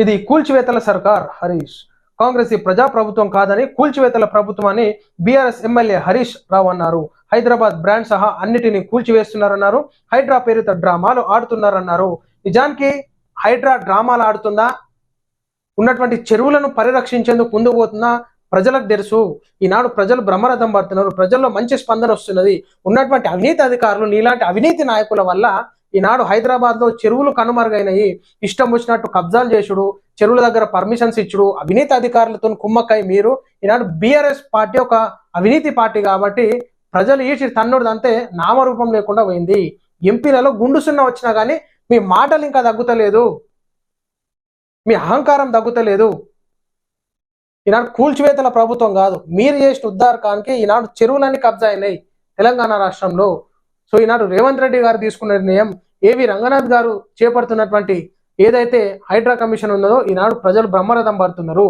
ఇది కూల్చివేతల సర్కార్ హరీష్. కాంగ్రెస్ ఈ ప్రజా ప్రభుత్వం కాదని కూల్చివేతల ప్రభుత్వం అని బీఆర్ఎస్ ఎమ్మెల్యే హరీష్ రావు అన్నారు. హైదరాబాద్ బ్రాండ్ సహా అన్నిటిని కూల్చివేస్తున్నారన్నారు. హైడ్రా పేరుతో డ్రామాలు ఆడుతున్నారన్నారు. నిజానికి హైడ్రా డ్రామాలు ఆడుతుందా? ఉన్నటువంటి చెరువులను పరిరక్షించేందుకు ముందు పోతుందా? ప్రజలకు తెలుసు. ఈనాడు ప్రజలు బ్రహ్మరథం పడుతున్నారు. ప్రజల్లో మంచి స్పందన వస్తున్నది. ఉన్నటువంటి అవినీతి అధికారులు నీలాంటి అవినీతి నాయకుల వల్ల ఈనాడు హైదరాబాద్లో చెరువులు కనుమరుగైనాయి. ఇష్టం వచ్చినట్టు కబ్జాలు చేసుడు చెరువుల దగ్గర పర్మిషన్స్ ఇచ్చుడు అవినీతి అధికారులతో కుమ్మక్కై మీరు. ఈనాడు బీఆర్ఎస్ పార్టీ ఒక అవినీతి పార్టీ కాబట్టి ప్రజలు ఈసి తన్నుడిదంతే నామరూపం లేకుండా పోయింది. ఎంపీలలో గుండు సున్నా వచ్చినా కానీ మీ మాటలు ఇంకా తగ్గుతలేదు. మీ అహంకారం తగ్గుతలేదు. ఈనాడు కూల్చివేతల ప్రభుత్వం కాదు. మీరు చేసిన ఉద్దారకానికి ఈనాడు చెరువులన్నీ కబ్జా అయినాయి తెలంగాణ రాష్ట్రంలో. సో ఈనాడు రేవంత్ రెడ్డి గారు తీసుకున్న నిర్ణయం ఏవి రంగనాథ్ గారు చేపడుతున్నటువంటి ఏదైతే హైడ్రా కమిషన్ ఉన్నదో ఈనాడు ప్రజలు బ్రహ్మరథం పడుతున్నారు.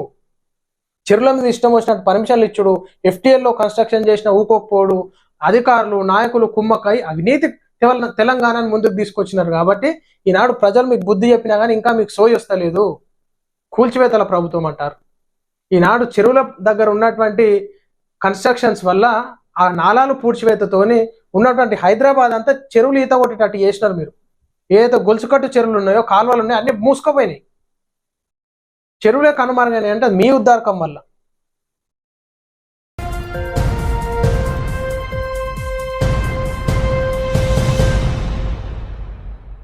చెరువుల మీద ఇష్టం వచ్చినట్టు పర్మిషన్లు ఇచ్చుడు ఎఫ్టీఎల్లో కన్స్ట్రక్షన్ చేసిన ఊకోకపోడు అధికారులు నాయకులు కుమ్మక్కై అవినీతి తెలంగాణను ముందుకు తీసుకొచ్చినారు కాబట్టి ఈనాడు ప్రజలు మీకు బుద్ధి చెప్పినా కానీ ఇంకా మీకు సోయి వస్తలేదు. కూల్చివేతల ప్రభుత్వం అంటారు. ఈనాడు చెరువుల దగ్గర ఉన్నటువంటి కన్స్ట్రక్షన్స్ వల్ల ఆ నాలాలు పూడ్చివేతతోని ఉన్నటువంటి హైదరాబాద్ అంతా చెరువులు ఈత కొట్టేటట్టు చేసినారు మీరు. ఏదైతే గొలుసుకట్టు చెరువులు ఉన్నాయో కాలువలు ఉన్నాయో అన్ని మూసుకుపోయినాయి. చెరువులే కనుమరుగైనాయి. అంటే మీ ఉద్దారకం వల్ల.